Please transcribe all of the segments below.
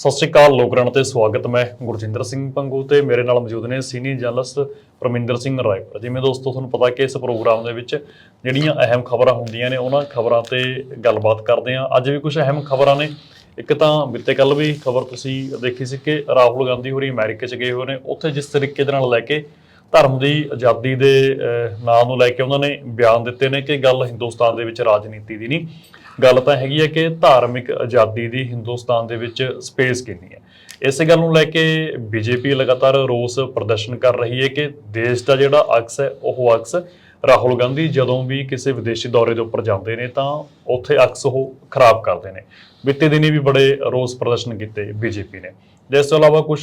ਸਤਿ ਸ਼੍ਰੀ ਅਕਾਲ ਲੋਕਰਣ ਤੇ ਸਵਾਗਤ ਮੈਂ ਗੁਰਜਿੰਦਰ ਸਿੰਘ ਪੰਗੂ ਤੇ ਮੇਰੇ ਨਾਲ ਮੌਜੂਦ ਨੇ ਸੀਨੀਅਰ ਜਰਨਲਿਸਟ ਪਰਮਿੰਦਰ ਸਿੰਘ ਰਾਏਪੁਰ। ਜਿਵੇਂ ਦੋਸਤੋ, ਤੁਹਾਨੂੰ ਪਤਾ ਕਿ ਇਸ ਪ੍ਰੋਗਰਾਮ ਦੇ ਵਿੱਚ ਜਿਹੜੀਆਂ ਅਹਿਮ ਖਬਰਾਂ ਹੁੰਦੀਆਂ ਨੇ, ਉਹਨਾਂ ਖਬਰਾਂ ਤੇ ਗੱਲਬਾਤ ਕਰਦੇ ਹਾਂ। ਅੱਜ ਵੀ ਕੁਝ ਅਹਿਮ ਖਬਰਾਂ ਨੇ। ਇੱਕ ਤਾਂ ਬਿੱਤੇ ਕੱਲ ਵੀ ਖਬਰ ਤੁਸੀਂ ਦੇਖੀ ਸੀ ਕਿ ਰਾਹੁਲ ਗਾਂਧੀ ਹੋਰੀ ਅਮਰੀਕਾ 'ਚ ਗਏ ਹੋਏ ਨੇ। ਉੱਥੇ ਜਿਸ ਤਰੀਕੇ ਦੇ ਨਾਲ ਲੈ ਕੇ ਧਰਮ ਦੀ ਆਜ਼ਾਦੀ ਦੇ ਨਾਂ ਨੂੰ ਲੈ ਕੇ ਉਹਨਾਂ ਨੇ ਬਿਆਨ ਦਿੱਤੇ ਨੇ ਕਿ ਗੱਲ ਹਿੰਦੁਸਤਾਨ ਦੇ ਵਿੱਚ ਰਾਜਨੀਤੀ ਦੀ ਨਹੀਂ। ਗੱਲ ਤਾਂ ਹੈਗੀ ਹੈ ਕਿ ਧਾਰਮਿਕ ਆਜ਼ਾਦੀ ਦੀ ਹਿੰਦੁਸਤਾਨ ਦੇ ਵਿੱਚ ਸਪੇਸ ਕਿੰਨੀ ਹੈ? ਇਸੇ ਗੱਲ ਨੂੰ ਲੈ ਕੇ ਬੀਜੇਪੀ ਲਗਾਤਾਰ ਰੋਸ ਪ੍ਰਦਰਸ਼ਨ ਕਰ ਰਹੀ ਹੈ ਕਿ ਦੇਸ਼ ਦਾ ਜਿਹੜਾ ਅਕਸ ਹੈ, ਉਹ ਅਕਸ ਰਾਹੁਲ ਗਾਂਧੀ ਜਦੋਂ ਵੀ ਕਿਸੇ ਵਿਦੇਸ਼ੀ ਦੌਰੇ ਦੇ ਉੱਪਰ ਜਾਂਦੇ ਨੇ ਤਾਂ ਉੱਥੇ ਅਕਸ ਉਹ ਖਰਾਬ ਕਰਦੇ ਨੇ। ਬੀਤੇ ਦਿਨੀ ਵੀ ਬੜੇ ਰੋਸ ਪ੍ਰਦਰਸ਼ਨ ਕੀਤੇ ਬੀਜੇਪੀ ਨੇ। ਇਸ ਤੋਂ ਇਲਾਵਾ ਕੁਝ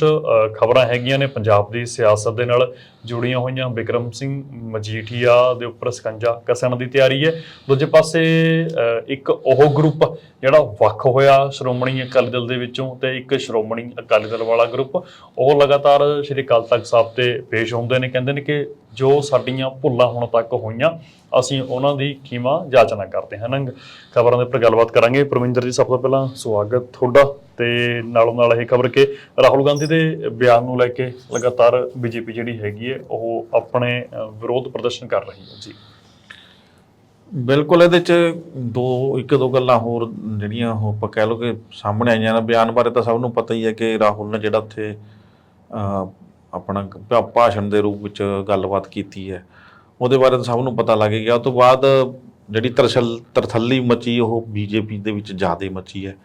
ਖਬਰਾਂ ਹੈਗੀਆਂ ਨੇ ਪੰਜਾਬ ਦੀ ਸਿਆਸਤ ਦੇ ਨਾਲ ਜੁੜੀਆਂ ਹੋਈਆਂ। ਬਿਕਰਮ ਸਿੰਘ ਮਜੀਠੀਆ ਦੇ ਉੱਪਰ ਸਕੰਜਾ ਕੱਸਣ ਦੀ ਤਿਆਰੀ ਹੈ। ਦੂਜੇ ਪਾਸੇ ਇੱਕ ਉਹ ਗਰੁੱਪ ਜਿਹੜਾ ਵੱਖ ਹੋਇਆ ਸ਼੍ਰੋਮਣੀ ਅਕਾਲੀ ਦਲ ਦੇ ਵਿੱਚੋਂ ਤੇ ਇੱਕ ਸ਼੍ਰੋਮਣੀ ਅਕਾਲੀ ਦਲ ਵਾਲਾ ਗਰੁੱਪ। ਉਹ ਲਗਾਤਾਰ ਸ਼੍ਰੀ ਅਕਾਲ ਤਖਤ ਸਾਹਿਬ ਤੇ ਪੇਸ਼ ਹੁੰਦੇ ਨੇ। ਕਹਿੰਦੇ ਨੇ ਕਿ ਜੋ ਸਾਡੀਆਂ ਭੁੱਲਾਂ ਹੁਣ ਤੱਕ ਹੋਈਆਂ, ਅਸੀਂ ਉਹਨਾਂ ਦੀ ਖੀਮਾ ਜਾਚਨਾ ਕਰਦੇ ਹਾਂ। ਨੰਗ, ਖਬਰਾਂ ਦੇ ਉੱਪਰ ਗੱਲਬਾਤ ਕਰਾਂਗੇ। ਪਰਮਿੰਦਰ ਜੀ, ਸਭ ਤੋਂ ਪਹਿਲਾਂ ਸਵਾਗਤ ਤੁਹਾਡਾ ਤੇ ਨਾਲੋਂ ਨਾਲ ਇਹ ਖਬਰ ਕਿ ਰਾਹੁਲ ਗਾਂਧੀ ਦੇ ਬਿਆਨ ਨੂੰ ਲੈ ਕੇ ਲਗਾਤਾਰ ਬੀਜੇਪੀ ਜਿਹੜੀ ਹੈਗੀ ਹੈ, ਉਹ ਆਪਣੇ ਵਿਰੋਧ ਪ੍ਰਦਰਸ਼ਨ ਕਰ ਰਹੀ ਹੈ। ਜੀ। ਬਿਲਕੁਲ, ਇਹਦੇ ਚ ਦੋ, ਇੱਕ ਦੋ ਗੱਲਾਂ ਹੋਰ ਜਿਹੜੀਆਂ ਉਹ ਆਪਾਂ ਕਹਿ ਲਓ ਕਿ ਸਾਹਮਣੇ ਆਈਆਂ ਨੇ। ਬਿਆਨ ਬਾਰੇ ਤਾਂ ਸਭ ਨੂੰ ਪਤਾ ਹੀ ਹੈ ਕਿ ਰਾਹੁਲ ਨੇ ਜਿਹੜਾ ਉੱਥੇ ਆਪਣਾ ਭਾ- ਭਾਸ਼ਣ ਦੇ ਰੂਪ ਵਿੱਚ ਗੱਲਬਾਤ ਕੀਤੀ ਹੈ। ਉਹਦੇ ਬਾਰੇ ਤਾਂ ਸਭ ਨੂੰ ਪਤਾ ਲੱਗ ਹੀ ਗਿਆ। ਉਸ ਤੋਂ ਬਾਅਦ ਜਿਹੜੀ ਤਰਛਲ ਤਰਥੱਲੀ ਮਚੀ, ਉਹ ਬੀਜੇਪੀ ਦੇ ਵਿੱਚ ਜ਼ਿਆਦਾ ਮਚੀ ਹੈ।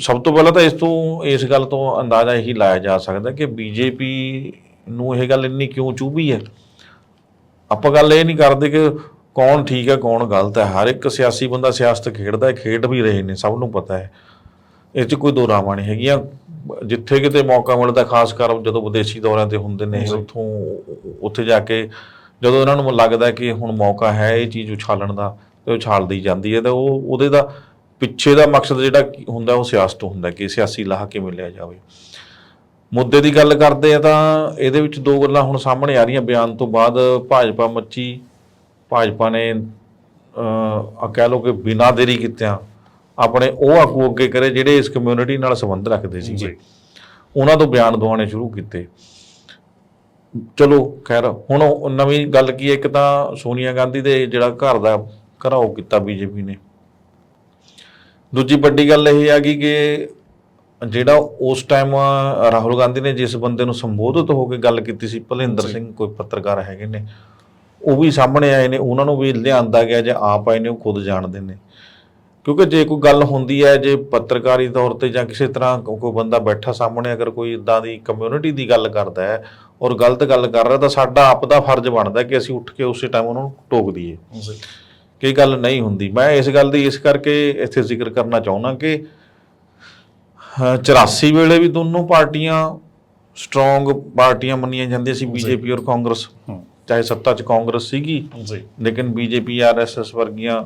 ਸਭ ਤੋਂ ਪਹਿਲਾਂ ਤਾਂ ਇਸ ਤੋਂ, ਇਸ ਗੱਲ ਤੋਂ ਅੰਦਾਜ਼ਾ ਇਹੀ ਲਾਇਆ ਜਾ ਸਕਦਾ ਕਿ ਬੀਜੇਪੀ ਨੂੰ ਇਹ ਗੱਲ ਇੰਨੀ ਕਿਉਂ ਚੁਭੀ ਹੈ? ਆਪਾਂ ਗੱਲ ਇਹ ਨਹੀਂ ਕਰਦੇ ਕਿ ਕੌਣ ਠੀਕ ਹੈ, ਕੌਣ ਗਲਤ ਹੈ। ਹਰ ਇੱਕ ਸਿਆਸੀ ਬੰਦਾ ਸਿਆਸਤ ਖੇਡਦਾ ਹੈ, ਖੇਡ ਵੀ ਰਹੇ ਨੇ, ਸਭ ਨੂੰ ਪਤਾ ਹੈ। ਇਹ 'ਚ ਕੋਈ ਦੋ ਰਾਵਾਂ ਨਹੀਂ ਹੈਗੀਆਂ। ਜਿੱਥੇ ਕਿਤੇ ਮੌਕਾ ਮਿਲਦਾ ਖਾਸ ਕਰ ਜਦੋਂ ਵਿਦੇਸ਼ੀ ਦੌਰਿਆਂ ਤੇ ਹੁੰਦੇ ਨੇ। ਉਥੋਂ ਉੱਥੇ ਜਾ ਕੇ ਜਦੋਂ ਇਹਨਾਂ ਨੂੰ ਲੱਗਦਾ ਕਿ ਹੁਣ ਮੌਕਾ ਹੈ ਇਹ ਚੀਜ਼ ਉਛਾਲਣ ਦਾ ਤੇ ਉਛਾਲਦੀ ਜਾਂਦੀ ਹੈ ਤੇ ਉਹ ਉਹਦੇ ਦਾ ਪਿੱਛੇ ਦਾ ਮਕਸਦ ਜਿਹੜਾ ਕੀ ਹੁੰਦਾ ਉਹ ਸਿਆਸਤ ਹੁੰਦਾ ਕਿ ਸਿਆਸੀ ਲਾਹ ਕਿਵੇਂ ਲਿਆ ਜਾਵੇ ਮੁੱਦੇ ਦੀ ਗੱਲ ਕਰਦੇ ਆ ਤਾਂ ਇਹਦੇ ਵਿੱਚ ਦੋ ਗੱਲਾਂ ਹੁਣ ਸਾਹਮਣੇ ਆ ਰਹੀਆਂ ਬਿਆਨ ਤੋਂ ਬਾਅਦ ਭਾਜਪਾ ਮੱਚੀ ਭਾਜਪਾ ਨੇ ਆ ਕਹਿ ਲਓ ਕਿ ਬਿਨਾਂ ਦੇਰੀ ਕੀਤਿਆਂ ਆਪਣੇ ਉਹ ਆਗੂ ਅੱਗੇ ਕਰੇ ਜਿਹੜੇ ਇਸ ਕਮਿਊਨਿਟੀ ਨਾਲ ਸੰਬੰਧ ਰੱਖਦੇ ਸੀ ਜੀ। ਉਹਨਾਂ ਤੋਂ ਬਿਆਨ ਦਵਾਉਣੇ ਸ਼ੁਰੂ ਕੀਤੇ ਚਲੋ ਖੈਰ ਹੁਣ ਨਵੀਂ ਗੱਲ ਕੀ ਹੈ ਇੱਕ ਤਾਂ ਸੋਨੀਆ ਗਾਂਧੀ ਦੇ ਜਿਹੜਾ ਘਰ ਦਾ ਘਰਾਓ ਕੀਤਾ ਬੀਜੇਪੀ ਨੇ ਦੂਜੀ ਵੱਡੀ ਗੱਲ ਇਹ ਆ ਗਈ ਕਿ ਜਿਹੜਾ ਉਸ ਟਾਈਮ ਰਾਹੁਲ ਗਾਂਧੀ ਨੇ ਜਿਸ ਬੰਦੇ ਨੂੰ ਸੰਬੋਧਿਤ ਹੋ ਕੇ ਗੱਲ ਕੀਤੀ ਸੀ ਭਲਿੰਦਰ। ਸਿੰਘ ਕੋਈ ਪੱਤਰਕਾਰ ਹੈਗੇ ਨੇ ਉਹ ਵੀ ਸਾਹਮਣੇ ਆਏ ਨੇ ਉਹਨਾਂ ਨੂੰ ਵੀ ਲਿਆਂਦਾ ਗਿਆ ਜੇ ਆਪ ਆਏ ਨੇ ਉਹ ਖੁਦ ਜਾਣਦੇ ਨੇ ਕਿਉਂਕਿ ਜੇ ਕੋਈ ਗੱਲ ਹੁੰਦੀ ਹੈ ਜੇ ਪੱਤਰਕਾਰੀ ਤੌਰ ਤੇ ਜਾਂ ਕਿਸੇ ਤਰ੍ਹਾਂ ਕੋਈ ਬੰਦਾ ਬੈਠਾ ਸਾਹਮਣੇ ਅਗਰ ਕੋਈ ਇਦਾਂ ਦੀ ਕਮਿਊਨਿਟੀ ਦੀ ਗੱਲ ਕਰਦਾ ਹੈ ਔਰ ਗਲਤ ਗੱਲ ਕਰ ਰਿਹਾ ਤਾਂ ਸਾਡਾ ਆਪ ਦਾ ਫਰਜ਼ ਬਣਦਾ ਕਿ ਅਸੀਂ ਉੱਠ ਕੇ ਉਸੇ ਟਾਈਮ ਉਹਨਾਂ ਨੂੰ ਟੋਕ ਦਈਏ। ਕਿ ਗੱਲ ਨਹੀਂ ਹੁੰਦੀ। ਮੈਂ ਇਸ ਗੱਲ ਦੀ ਇਸ ਕਰਕੇ ਇੱਥੇ ਜ਼ਿਕਰ ਕਰਨਾ ਚਾਹੁੰਦਾ ਕਿ ਅਹ, 84 ਵੇਲੇ ਵੀ ਦੋਨੋਂ ਪਾਰਟੀਆਂ ਸਟਰੋਂਗ ਪਾਰਟੀਆਂ ਮੰਨੀਆਂ ਜਾਂਦੀਆਂ ਸੀ ਬੀਜੇਪੀ ਔਰ ਕਾਂਗਰਸ। ਚਾਹੇ ਸੱਤਾ 'ਚ ਕਾਂਗਰਸ ਸੀਗੀ ਜੀ। ਲੇਕਿਨ ਬੀਜੇਪੀ ਆਰਐਸਐਸ ਵਰਗੀਆਂ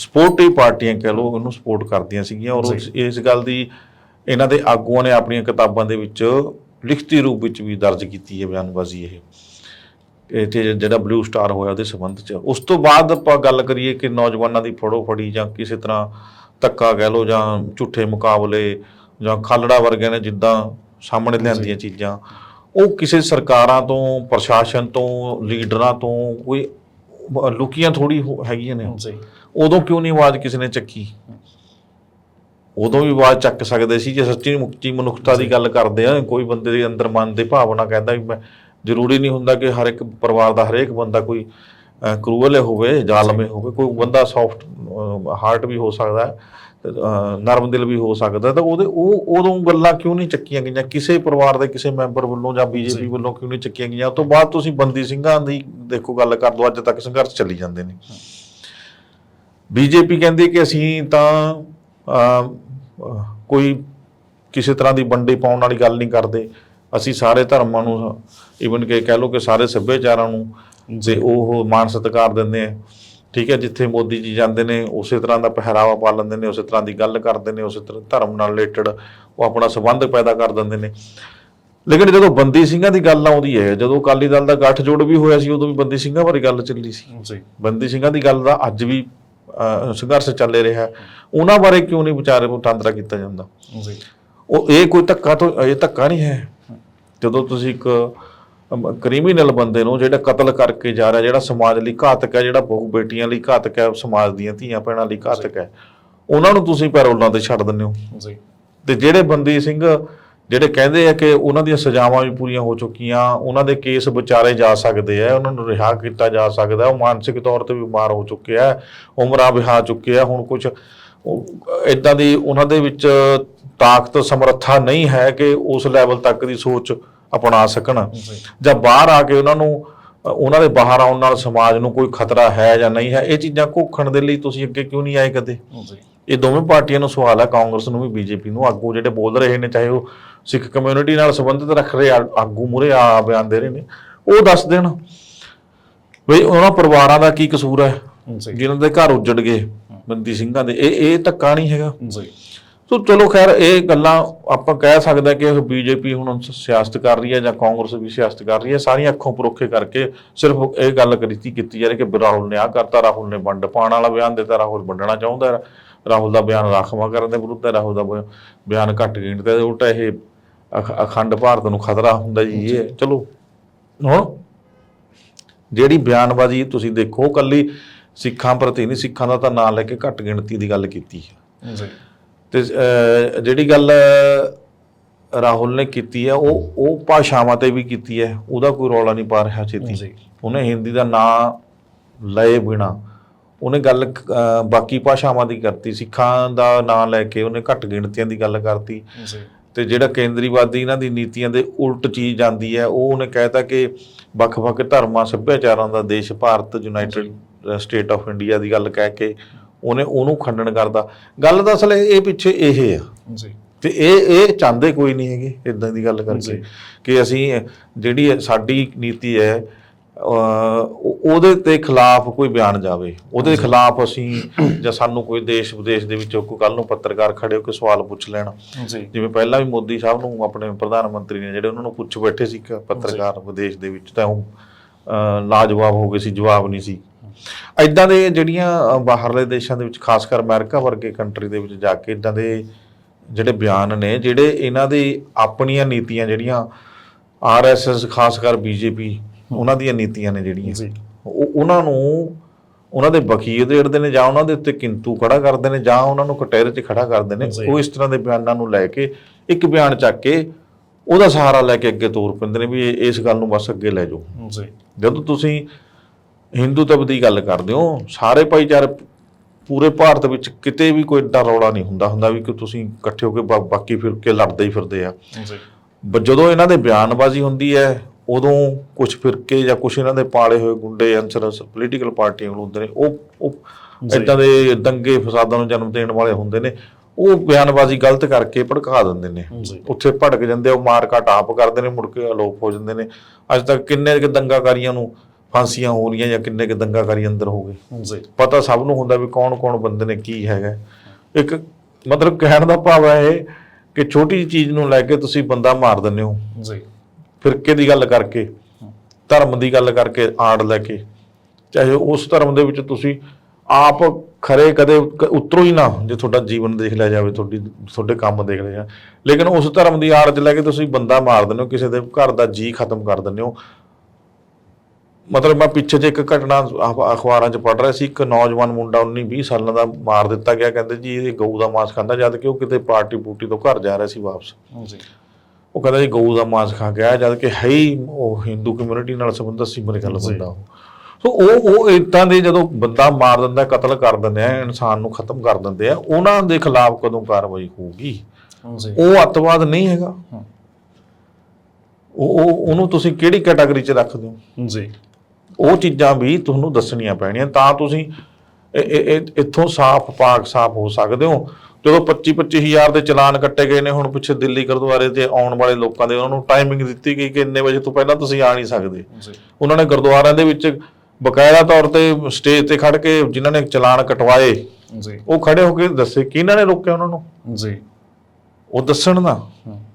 ਸਪੋਰਟਿਵ ਪਾਰਟੀਆਂ ਕਹਿ ਲਓ ਉਹਨੂੰ ਸਪੋਰਟ ਕਰਦੀਆਂ ਸੀਗੀਆਂ ਔਰ ਇਸ ਗੱਲ ਦੀ ਇਹਨਾਂ ਦੇ ਆਗੂਆਂ ਨੇ ਆਪਣੀਆਂ ਕਿਤਾਬਾਂ ਦੇ ਵਿੱਚ ਲਿਖਤੀ ਰੂਪ ਵਿੱਚ ਵੀ ਦਰਜ ਕੀਤੀ ਹੈ ਬਿਆਨਬਾਜ਼ੀ ਇਹ। ਤੇ ਜਿਹੜਾ ਬਲੂ ਸਟਾਰ ਹੋਇਆ ਉਹਦੇ ਸੰਬੰਧ 'ਚ। ਉਸ ਤੋਂ ਬਾਅਦ ਆਪਾਂ ਗੱਲ ਕਰੀਏ ਕਿ ਨੌਜਵਾਨਾਂ ਦੀ ਫੜੋ ਫੜੀ ਜਾਂ ਕਿਸੇ ਤਰ੍ਹਾਂ ਧੱਕਾ ਕਹਿ ਲਓ ਜਾਂ ਝੂਠੇ ਮੁਕਾਬਲੇ ਜਾਂ ਖਾਲੜਾ ਵਰਗਿਆਂ ਨੇ ਜਿੱਦਾਂ ਸਾਹਮਣੇ ਲਿਆਂਦੀਆਂ ਚੀਜ਼ਾਂ ਉਹ ਕਿਸੇ ਸਰਕਾਰਾਂ ਤੋਂ ਪ੍ਰਸ਼ਾਸਨ ਤੋਂ ਲੀਡਰਾਂ ਤੋਂ ਕੋਈ ਲੁਕੀਆਂ ਥੋੜੀ ਹੈਗੀਆਂ ਨੇ। ਜੀ। ਉਦੋਂ ਕਿਉਂ ਨਹੀਂ ਆਵਾਜ਼ ਕਿਸੇ ਨੇ ਚੱਕੀ? ਉਦੋਂ ਵੀ ਆਵਾਜ਼ ਚੱਕ ਸਕਦੇ ਸੀ ਜੇ ਸੱਚੀ ਮੁੱਚੀ ਮਨੁੱਖਤਾ ਦੀ ਗੱਲ ਕਰਦੇ ਆ ਕੋਈ ਬੰਦੇ ਦੇ ਅੰਦਰ ਮਨ ਦੇ ਭਾਵਨਾ ਕਹਿੰਦਾ ਵੀ ਮੈਂ ਜ਼ਰੂਰੀ ਨਹੀਂ ਹੁੰਦਾ ਕਿ ਹਰ ਇੱਕ ਪਰਿਵਾਰ ਦਾ ਹਰੇਕ ਬੰਦਾ ਕੋਈ ਕਰੂਅਲ ਹੋਵੇ ਜ਼ਾਲਮ ਹੋਵੇ ਕੋਈ ਬੰਦਾ ਸੌਫਟ ਹਾਰਟ ਵੀ ਹੋ ਸਕਦਾ ਹੈ ਨਰਮ ਦਿਲ ਵੀ ਹੋ ਸਕਦਾ ਤਾਂ ਉਹਦੇ ਉਹ ਉਦੋਂ ਗੱਲਾਂ ਕਿਉਂ ਨਹੀਂ ਚੱਕੀਆਂ ਗਈਆਂ? ਕਿਸੇ ਪਰਿਵਾਰ ਦੇ ਕਿਸੇ ਮੈਂਬਰ ਵੱਲੋਂ ਜਾਂ ਬੀਜੇਪੀ ਵੱਲੋਂ ਕਿਉਂ ਨਹੀਂ ਚੱਕੀਆਂ ਗਈਆਂ? ਉਸ ਤੋਂ ਬਾਅਦ ਤੁਸੀਂ ਬੰਦੀ ਸਿੰਘਾਂ ਦੀ ਦੇਖੋ ਗੱਲ ਕਰ ਲਓ ਅੱਜ ਤੱਕ ਸੰਘਰਸ਼ ਚੱਲੀ ਜਾਂਦੇ ਨੇ। ਬੀਜੇਪੀ ਕਹਿੰਦੀ ਕਿ ਅਸੀਂ ਤਾਂ ਕੋਈ ਕਿਸੇ ਤਰ੍ਹਾਂ ਦੀ ਵੰਡੇ ਪਾਉਣ ਵਾਲੀ ਗੱਲ ਨਹੀਂ ਕਰਦੇ। ਅਸੀਂ ਸਾਰੇ ਧਰਮਾਂ ਨੂੰ ਇਵਨ ਕਿ ਕਹਿ ਲਓ ਕਿ ਸਾਰੇ ਸੱਭਿਆਚਾਰਾਂ ਨੂੰ ਜੇ ਉਹ ਮਾਨ ਸਤਿਕਾਰ ਦਿੰਦੇ ਆ ਠੀਕ ਹੈ ਜਿੱਥੇ ਮੋਦੀ ਜੀ ਜਾਂਦੇ ਨੇ ਉਸੇ ਤਰ੍ਹਾਂ ਦਾ ਪਹਿਰਾਵਾ ਪਾ ਲੈਂਦੇ ਨੇ ਉਸੇ ਤਰ੍ਹਾਂ ਦੀ ਗੱਲ ਕਰਦੇ ਨੇ ਉਸੇ ਤਰ੍ਹਾਂ ਧਰਮ ਨਾਲ ਰਿਲੇਟਡ ਉਹ ਆਪਣਾ ਸੰਬੰਧ ਪੈਦਾ ਕਰ ਦਿੰਦੇ ਨੇ। ਲੇਕਿਨ ਜਦੋਂ ਬੰਦੀ ਸਿੰਘਾਂ ਦੀ ਗੱਲ ਆਉਂਦੀ ਹੈ ਜਦੋਂ ਅਕਾਲੀ ਦਲ ਦਾ ਗੱਠਜੋੜ ਵੀ ਹੋਇਆ ਸੀ ਉਦੋਂ ਵੀ ਬੰਦੀ ਸਿੰਘਾਂ ਬਾਰੇ ਗੱਲ ਚੱਲੀ ਸੀ। ਬੰਦੀ ਸਿੰਘਾਂ ਦੀ ਗੱਲ ਦਾ ਅੱਜ ਵੀ ਸੰਘਰਸ਼ ਚੱਲੇ ਰਿਹਾ। ਉਹਨਾਂ ਬਾਰੇ ਕਿਉਂ ਨਹੀਂ ਵਿਚਾਰੇ ਵਟਾਂਦਰਾ ਕੀਤਾ ਜਾਂਦਾ? ਉਹ ਇਹ ਕੋਈ ਧੱਕਾ ਤੋਂ ਇਹ ਧੱਕਾ ਨਹੀਂ ਹੈ। ਜਦੋਂ ਤੁਸੀਂ ਇੱਕ ਕ੍ਰਿਮੀਨਲ ਬੰਦੇ ਨੂੰ ਜਿਹੜਾ ਕਤਲ ਕਰਕੇ ਜਾ ਰਿਹਾ ਜਿਹੜਾ ਸਮਾਜ ਲਈ ਘਾਤਕ ਹੈ ਜਿਹੜਾ ਬਹੁ ਬੇਟੀਆਂ ਲਈ ਘਾਤਕ ਹੈ ਸਮਾਜ ਦੀਆਂ ਧੀਆਂ ਭੈਣਾਂ ਲਈ ਘਾਤਕ ਹੈ ਉਹਨਾਂ ਨੂੰ ਤੁਸੀਂ ਪੈਰੋਲਾਂ ਤੇ ਛੱਡ ਦਿੰਦੇ ਹੋ। ਜੀ। ਤੇ ਜਿਹੜੇ ਬੰਦੀ ਸਿੰਘ ਜਿਹੜੇ ਕਹਿੰਦੇ ਆ ਕਿ ਉਹਨਾਂ ਦੀਆਂ ਸਜ਼ਾਵਾਂ ਵੀ ਪੂਰੀਆਂ ਹੋ ਚੁੱਕੀਆਂ ਉਹਨਾਂ ਦੇ ਕੇਸ ਵਿਚਾਰੇ ਜਾ ਸਕਦੇ ਆ ਉਹਨਾਂ ਨੂੰ ਰਿਹਾ ਕੀਤਾ ਜਾ ਸਕਦਾ ਉਹ ਮਾਨਸਿਕ ਤੌਰ ਤੇ ਬਿਮਾਰ ਹੋ ਚੁੱਕੇ ਆ ਉਮਰਾਂ ਵਿਹਾ ਚੁੱਕੇ ਆ ਹੁਣ ਕੁਝ ਇਦਾਂ ਦੀ ਉਹਨਾਂ ਦੇ ਵਿੱਚ ਤਾਕਤ ਸਮਰੱਥਾ ਨਹੀਂ ਹੈ ਕਿ ਉਸ ਲੈਵਲ ਤੱਕ ਦੀ ਸੋਚ ਅਪਣਾ ਸਕਣ। ਜੀ। ਬਾਹਰ ਆ ਕੇ ਉਹਨਾਂ ਨੂੰ ਉਹਨਾਂ ਦੇ ਬਾਹਰ ਆਉਣ ਨਾਲ ਸਮਾਜ ਨੂੰ ਕੋਈ ਖਤਰਾ ਹੈ ਜਾਂ ਨਹੀਂ ਹੈ ਇਹ ਚੀਜ਼ਾਂ ਘੋਖਣ ਦੇ ਲਈ ਤੁਸੀਂ ਅੱਗੇ ਕਿਉਂ ਨਹੀਂ ਆਏ ਕਦੇ? ਇਹ ਦੋਵੇਂ ਪਾਰਟੀਆਂ ਨੂੰ ਸਵਾਲ ਹੈ ਕਾਂਗਰਸ ਨੂੰ ਵੀ ਬੀਜੇਪੀ ਨੂੰ ਆਗੂ ਜਿਹੜੇ ਬੋਲ ਰਹੇ ਨੇ ਚਾਹੇ ਉਹ ਸਿੱਖ ਕਮਿਊਨਿਟੀ ਨਾਲ ਸੰਬੰਧਿਤ ਰੱਖ ਰਹੇ ਆਗੂ ਮੂਰੇ ਆ ਬਿਆਨ ਦੇ ਰਹੇ ਨੇ। ਉਹ ਦੱਸ ਦੇਣ ਵੀ ਉਹਨਾਂ ਪਰਿਵਾਰਾਂ ਦਾ ਕੀ ਕਸੂਰ ਹੈ? ਜਿਨ੍ਹਾਂ ਦੇ ਘਰ ਉੱਜੜ ਗਏ ਬੰਦੀ ਸਿੰਘਾਂ ਦੇ। ਇਹ ਇਹ ਧੱਕਾ ਨਹੀਂ ਹੈਗਾ। ਜੀ ਸੋ ਚਲੋ ਖੈਰ ਇਹ ਗੱਲਾਂ ਆਪਾਂ ਕਹਿ ਸਕਦੇ ਕਿ ਬੀਜੇਪੀ ਹੁਣ ਸਿਆਸਤ ਕਰ ਰਹੀ ਹੈ ਜਾਂ ਕਾਂਗਰਸ ਵੀ ਸਿਆਸਤ ਕਰ ਰਹੀ ਹੈ। ਸਾਰੀਆਂ ਅੱਖੋਂ ਪਰੋਖੇ ਕਰਕੇ ਸਿਰਫ ਇਹ ਗੱਲ ਕਰੀਤੀ ਕੀਤੀ ਜਾ ਰਹੀ ਕਿ ਰਾਹੁਲ ਨੇ ਆ ਕਰਤਾ ਰਾਹੁਲ ਨੇ ਵੰਡ ਪਾਉਣ ਵਾਲਾ ਬਿਆਨ ਦਿੱਤਾ ਰਾਹੁਲ ਵੰਡਣਾ ਚਾਹੁੰਦਾ ਹੈ। ਰਾਹੁਲ ਦਾ ਬਿਆਨ ਰਾਖਵਾ ਕਰਨ ਦੇ ਵਿਰੁੱਧ ਹੈ ਰਾਹੁਲ ਦਾ ਬਿਆਨ ਘੱਟ ਗਿਣਤ ਤੇ ਉਲਟਾ ਇਹ ਅਖ- ਅਖੰਡ ਭਾਰਤ ਨੂੰ ਖਤਰਾ ਹੁੰਦਾ ਜੀ ਇਹ। ਚਲੋ ਹੁਣ ਜਿਹੜੀ ਬਿਆਨਬਾਜ਼ੀ ਤੁਸੀਂ ਦੇਖੋ ਕੱਲੀ ਸਿੱਖਾਂ ਪ੍ਰਤੀ ਨਹੀਂ ਸਿੱਖਾਂ ਦਾ ਤਾਂ ਨਾਂ ਲੈ ਕੇ ਘੱਟ ਗਿਣਤੀ ਦੀ ਗੱਲ ਕੀਤੀ ਹੈ। ਜੀ ਤੇ ਜਿਹੜੀ ਗੱਲ ਰਾਹੁਲ ਨੇ ਕੀਤੀ ਹੈ ਉਹ ਉਹ ਭਾਸ਼ਾਵਾਂ ਤੇ ਵੀ ਕੀਤੀ ਹੈ ਉਹਦਾ ਕੋਈ ਰੌਲਾ ਨਹੀਂ ਪਾ ਰਿਹਾ ਛੇਤੀ। ਉਹਨੇ ਹਿੰਦੀ ਦਾ ਨਾਂ ਲਏ ਬਿਨਾ ਉਹਨੇ ਗੱਲ ਬਾਕੀ ਭਾਸ਼ਾਵਾਂ ਦੀ ਕਰਤੀ ਸਿੱਖਾਂ ਦਾ ਨਾਂ ਲੈ ਕੇ ਉਹਨੇ ਘੱਟ ਗਿਣਤੀਆਂ ਦੀ ਗੱਲ ਕਰਤੀ। ਤੇ ਜਿਹੜਾ ਕੇਂਦਰੀਵਾਦੀ ਇਹਨਾਂ ਦੀ ਨੀਤੀਆਂ ਦੇ ਉਲਟ ਚੀਜ਼ ਜਾਂਦੀ ਹੈ ਉਹ ਉਹਨੇ ਕਹਿਤਾ ਕਿ ਵੱਖ-ਵੱਖ ਧਰਮਾਂ ਸੱਭਿਆਚਾਰਾਂ ਦਾ ਦੇਸ਼ Bharat United State of India ਦੀ ਗੱਲ ਕਹਿ ਕੇ ਉਹਨੇ ਉਹਨੂੰ ਖੰਡਨ ਕਰਦਾ ਗੱਲ ਦਾ ਅਸਲ ਇਹ ਪਿੱਛੇ ਇਹ ਆ। ਜੀ। ਤੇ ਇਹ ਇਹ ਚਾਹੁੰਦੇ ਕੋਈ ਨਹੀਂ ਹੈਗੇ ਇਦਾਂ ਦੀ ਗੱਲ ਕਰਕੇ। ਕਿ ਅਸੀਂ ਜਿਹੜੀ ਸਾਡੀ ਨੀਤੀ ਹੈ ਉਹਦੇ ਤੇ ਖਿਲਾਫ ਕੋਈ ਬਿਆਨ ਜਾਵੇ ਉਹਦੇ ਖਿਲਾਫ ਅਸੀਂ ਜਾਂ ਸਾਨੂੰ ਕੋਈ ਦੇਸ਼ ਵਿਦੇਸ਼ ਦੇ ਵਿੱਚੋਂ ਕੋਈ ਕੱਲ ਨੂੰ ਪੱਤਰਕਾਰ ਖੜੇ ਹੋ ਕੇ ਸਵਾਲ ਪੁੱਛ ਲੈਣ। ਜਿਵੇਂ ਪਹਿਲਾਂ ਵੀ ਮੋਦੀ ਸਾਹਿਬ ਨੂੰ ਆਪਣੇ ਪ੍ਰਧਾਨ ਮੰਤਰੀ ਨੇ ਜਿਹੜੇ ਉਹਨਾਂ ਨੂੰ ਪੁੱਛ ਬੈਠੇ ਸੀ ਪੱਤਰਕਾਰ ਵਿਦੇਸ਼ ਦੇ ਵਿੱਚ ਤਾਂ ਉਹ ਲਾਜਵਾਬ ਹੋ ਗਏ ਸੀ ਜਵਾਬ ਨਹੀਂ ਸੀ। ਐਦਾਂ ਦੇ ਜਿਹੜੀਆਂ ਬਾਹਰਲੇ ਦੇਸ਼ਾਂ ਦੇ ਵਿੱਚ ਖਾਸ ਕਰ ਅਮਰੀਕਾ ਵਰਗੇ ਕੰਟਰੀ ਦੇ ਵਿੱਚ ਜਾ ਕੇ ਇਦਾਂ ਦੇ ਜਿਹੜੇ ਬਿਆਨ ਨੇ ਜਿਹੜੇ ਇਹਨਾਂ ਦੀ ਆਪਣੀਆਂ ਨੀਤੀਆਂ ਜਿਹੜੀਆਂ ਆਰਐਸਐਸ ਖਾਸ ਕਰ ਬੀਜੇਪੀ ਉਹਨਾਂ ਦੀਆਂ ਨੀਤੀਆਂ ਨੇ ਜਿਹੜੀਆਂ। ਉਹ ਉਹਨਾਂ ਨੂੰ ਉਹਨਾਂ ਦੇ ਵਕੀਲ ਦੇੜਦੇ ਨੇ ਜਾਂ ਉਹਨਾਂ ਦੇ ਉੱਤੇ ਕਿੰਤੂ ਖੜਾ ਕਰਦੇ ਨੇ ਜਾਂ ਉਹਨਾਂ ਨੂੰ ਕਟਹਿਰੇ 'ਚ ਖੜਾ ਕਰਦੇ ਨੇ। ਉਹ ਇਸ ਤਰ੍ਹਾਂ ਦੇ ਬਿਆਨਾਂ ਨੂੰ ਲੈ ਕੇ ਇੱਕ ਬਿਆਨ ਚੱਕ ਕੇ ਉਹਦਾ ਸਹਾਰਾ ਲੈ ਕੇ ਅੱਗੇ ਤੋਰ ਪੈਂਦੇ ਨੇ ਵੀ ਇਸ ਗੱਲ ਨੂੰ ਬਸ ਅੱਗੇ ਲੈ ਜਾਓ। ਜੀ। ਜਦੋਂ ਤੁਸੀਂ ਹਿੰਦੂਤਵ ਦੀ ਗੱਲ ਕਰਦੇ ਹੋ ਸਾਰੇ ਭਾਈਚਾਰੇ ਪੂਰੇ ਭਾਰਤ ਵਿੱਚ ਕਿਤੇ ਵੀ ਕੋਈ ਏਡਾ ਰੌਲਾ ਨਹੀਂ ਹੁੰਦਾ ਹੁੰਦਾ ਵੀ ਕਿ ਤੁਸੀਂ ਇਕੱਠੇ ਹੋ ਕੇ ਬਾਕੀ ਫਿਰ ਕੇ ਲੜਦੇ ਹੀ ਫਿਰਦੇ ਆ। ਜੀ। ਜਦੋਂ ਇਹਨਾਂ ਦੇ ਬਿਆਨਬਾਜ਼ੀ ਹੁੰਦੀ ਹੈ ਉਦੋਂ ਕੁਝ ਫਿਰਕੇ ਜਾਂ ਕੁਝ ਇਹਨਾਂ ਦੇ ਪਾਲੇ ਹੋਏ ਗੁੰਡੇ ਅਨਸਰ ਪੋਲੀਟੀਕਲ ਪਾਰਟੀਆਂ ਨੂੰ ਹੁੰਦੇ ਨੇ ਉਹ ਉਹ। ਇਦਾਂ ਦੇ ਦੰਗੇ ਫਸਾਦਾਂ ਨੂੰ ਜਨਮ ਦੇਣ ਵਾਲੇ ਹੁੰਦੇ ਨੇ ਉਹ ਬਿਆਨਬਾਜ਼ੀ ਗਲਤ ਕਰਕੇ ਭੜਕਾ ਦਿੰਦੇ ਨੇ। ਉੱਥੇ ਭੜਕ ਜਾਂਦੇ ਉਹ ਮਾਰ ਕਾਟ ਆਪ ਕਰਦੇ ਨੇ ਮੁੜ ਕੇ ਅਲੋਪ ਹੋ ਜਾਂਦੇ ਨੇ। ਅੱਜ ਤੱਕ ਕਿੰਨੇ ਕੁ ਦੰਗਾਕਾਰੀਆਂ ਨੂੰ ਫਾਂਸੀਆਂ ਹੋ ਰਹੀਆਂ ਜਾਂ ਕਿੰਨੇ ਕੁ ਦੰਗਾਕਾਰੀ ਅੰਦਰ ਹੋ ਗਏ? ਪਤਾ ਸਭ ਨੂੰ ਹੁੰਦਾ ਵੀ ਕੌਣ ਕੌਣ ਬੰਦੇ ਨੇ ਕੀ ਹੈਗਾ। ਇੱਕ ਮਤਲਬ ਕਹਿਣ ਦਾ ਭਾਵ ਹੈ ਇਹ ਕਿ ਛੋਟੀ ਚੀਜ਼ ਨੂੰ ਲੈ ਕੇ ਤੁਸੀਂ ਬੰਦਾ ਮਾਰ ਦਿੰਦੇ ਹੋ। ਜੀ। ਫਿਰਕੇ ਦੀ ਗੱਲ ਕਰਕੇ, ਧਰਮ ਦੀ ਗੱਲ ਕਰਕੇ ਆੜ ਲੈ ਕੇ, ਚਾਹੇ ਉਸ ਧਰਮ ਦੇ ਵਿੱਚ ਤੁਸੀਂ ਆਪ ਖਰੇ ਕਦੇ ਉਤਰੋ ਹੀ ਨਾ, ਜੇ ਤੁਹਾਡਾ ਜੀਵਨ ਦੇਖ ਲਿਆ ਜਾਵੇ, ਤੁਹਾਡੀ, ਤੁਹਾਡੇ ਕੰਮ ਦੇਖ ਲਿਆ ਲੇਕਿਨ ਉਸ ਧਰਮ ਦੀ ਆੜ 'ਚ ਲੈ ਕੇ ਤੁਸੀਂ ਬੰਦਾ ਮਾਰ ਦਿੰਦੇ ਹੋ, ਕਿਸੇ ਦੇ ਘਰ ਦਾ ਜੀ ਖਤਮ ਕਰ ਦਿੰਦੇ ਹੋ। ਮਤਲਬ ਮੈਂ ਪਿੱਛੇ ਜੇ ਇੱਕ ਘਟਨਾ ਅਖਬਾਰਾਂ 'ਚ ਪੜ੍ਹ ਰਿਹਾ ਸੀ, ਇੱਕ ਨੌਜਵਾਨ ਮੁੰਡਾ 19 20 ਸਾਲਾਂ ਦਾ ਮਾਰ ਦਿੱਤਾ ਗਿਆ, ਕਹਿੰਦੇ ਜੀ ਇਹ ਗਊ ਦਾ ਮਾਸ ਖਾਂਦਾ, ਜਦ ਕਿ ਉਹ ਕਿਤੇ ਪਾਰਟੀ ਪੂਟੀ ਤੋਂ ਘਰ ਜਾ ਰਿਹਾ ਸੀ ਵਾਪਸ। ਜੀ ਉਹ ਕਹਿੰਦਾ ਜੀ ਗਊ ਦਾ ਮਾंस ਖਾ ਗਿਆ ਜਦ ਕਿ ਹੈ ਹੀ ਉਹ ਹਿੰਦੂ ਕਮਿਊਨਿਟੀ ਨਾਲ ਸੰਬੰਧਿਤ ਸੀ ਮੇਰੇ ਖਿਆਲ। ਬੰਦਾ ਉਹ। ਸੋ ਉਹ ਉਹ ਇਦਾਂ ਦੇ ਜਦੋਂ ਬੰਦਾ ਮਾਰ ਦਿੰਦਾ ਕਤਲ ਕਰ ਦਿੰਦੇ ਆ ਇਨਸਾਨ ਨੂੰ ਖਤਮ ਕਰ ਦਿੰਦੇ ਆ ਉਹਨਾਂ ਦੇ ਖਿਲਾਫ ਕਦੋਂ ਕਾਰਵਾਈ ਹੋਊਗੀ? ਉਹ ਅੱਤਵਾਦ ਨਹੀਂ ਹੈਗਾ। ਉਹ ਉਹ- ਉਹਨੂੰ ਤੁਸੀਂ ਕਿਹੜੀ ਕੈਟਾਗਰੀ 'ਚ ਰੱਖਦੇ ਹੋ? ਜੀ। ਉਹ ਚੀਜ਼ਾਂ ਵੀ ਤੁਹਾਨੂੰ ਦੱਸਣੀਆਂ ਪੈਣੀਆਂ ਤਾਂ ਤੁਸੀਂ ਇਹ- ਇਹ- ਇਹ- ਇੱਥੋਂ ਸਾਫ਼ ਪਾਕ ਸਾਫ਼ ਹੋ ਸਕਦੇ ਹੋ। ਜਦੋਂ 25 25000 ਦੇ ਚਲਾਨ ਕੱਟੇ ਗਏ ਨੇ ਹੁਣ ਪਿੱਛੇ ਦਿੱਲੀ ਗੁਰਦੁਆਰੇ ਤੇ ਆਉਣ ਵਾਲੇ ਲੋਕਾਂ ਦੇ ਉਹਨਾਂ ਨੂੰ ਟਾਈਮਿੰਗ ਦਿੱਤੀ ਗਈ ਕਿ ਇੰਨੇ ਵਜੇ ਤੋਂ ਪਹਿਲਾਂ ਤੁਸੀਂ ਆ ਨਹੀਂ ਸਕਦੇ। ਉਹਨਾਂ ਨੇ ਗੁਰਦੁਆਰਿਆਂ ਦੇ ਵਿੱਚ ਬਕਾਇਦਾ ਤੌਰ ਤੇ ਸਟੇਜ ਤੇ ਖੜ ਕੇ ਜਿਨ੍ਹਾਂ ਨੇ ਚਲਾਨ ਕਟਵਾਏ ਜੀ। ਉਹ ਖੜੇ ਹੋ ਕੇ ਦੱਸੇ ਕਿਹਨਾਂ ਨੇ ਰੋਕਿਆ ਉਹਨਾਂ ਨੂੰ? ਜੀ। ਉਹ ਦੱਸਣ ਹਮ।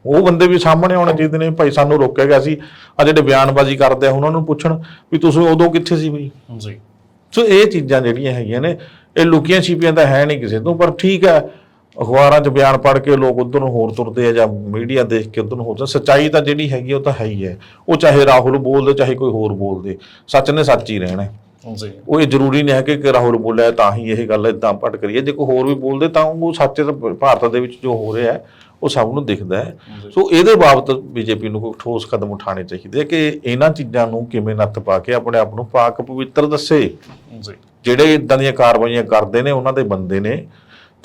ਉਹ ਬੰਦੇ ਵੀ ਸਾਹਮਣੇ ਆਉਣੇ ਚਾਹੀਦੇ ਨੇ ਭਾਈ ਸਾਨੂੰ ਰੋਕਿਆ ਗਿਆ ਸੀ। ਆ ਜਿਹੜੇ ਬਿਆਨਬਾਜ਼ੀ ਕਰਦੇ ਆ ਉਹਨਾਂ ਨੂੰ ਪੁੱਛਣ ਵੀ ਤੁਸੀਂ ਉਦੋਂ ਕਿੱਥੇ ਸੀ ਬਈ? ਜੀ। ਸੋ ਇਹ ਚੀਜ਼ਾਂ ਜਿਹੜੀਆਂ ਹੈਗੀਆਂ ਨੇ ਇਹ ਲੁਕੀਆਂ ਛਿਪੀਆਂ ਤਾਂ ਹੈ ਨਹੀਂ ਕਿਸੇ ਤੋਂ ਪਰ ਠੀਕ ਹੈ ਅਖਬਾਰਾਂ 'ਚ ਬਿਆਨ ਪੜ੍ਹ ਕੇ ਲੋਕ ਉਧਰ ਨੂੰ ਹੋਰ ਤੁਰਦੇ ਆ ਜਾਂ ਮੀਡੀਆ ਦੇਖ ਕੇ ਉਧਰ ਨੂੰ ਹੋਰ ਸੱਚਾਈ ਤਾਂ ਜਿਹੜੀ ਹੈਗੀ ਉਹ ਤਾਂ ਹੈ ਹੀ ਹੈ। ਉਹ ਚਾਹੇ ਰਾਹੁਲ ਬੋਲਦੇ ਚਾਹੇ ਕੋਈ ਹੋਰ ਬੋਲਦੇ। ਸੱਚ ਨੇ ਸੱਚ ਹੀ ਰਹਿਣਾ। ਹੈ। ਜੀ। ਉਹ ਇਹ ਜ਼ਰੂਰੀ ਨਹੀਂ ਹੈ ਕਿ ਰਾਹੁਲ ਬੋਲਿਆ ਤਾਂ ਹੀ ਇਹ ਗੱਲ ਇਦਾਂ ਭਟਕ ਰਹੀ ਹੈ ਜੇ ਕੋਈ ਹੋਰ ਵੀ ਬੋਲਦੇ ਤਾਂ ਉਹ ਸੱਚ ਤਾਂ ਭਾਰਤ ਦੇ ਵਿੱਚ ਜੋ ਹੋ ਰਿਹਾ ਹੈ ਉਹ ਸਭ ਨੂੰ ਦਿਖਦਾ ਹੈ। ਸੋ ਇਹਦੇ ਬਾਬਤ ਬੀਜੇਪੀ ਨੂੰ ਕੋਈ ਠੋਸ ਕਦਮ ਉਠਾਉਣੇ ਚਾਹੀਦੇ ਆ ਕਿ ਇਹਨਾਂ ਚੀਜ਼ਾਂ ਨੂੰ ਕਿਵੇਂ ਨੱਥ ਪਾ ਕੇ ਆਪਣੇ ਆਪ ਨੂੰ ਪਾਕ ਪਵਿੱਤਰ ਦੱਸੇ। ਜਿਹੜੇ ਇਦਾਂ ਦੀਆਂ ਕਾਰਵਾਈਆਂ ਕਰਦੇ ਨੇ ਉਹਨਾਂ ਦੇ ਬੰਦੇ ਨੇ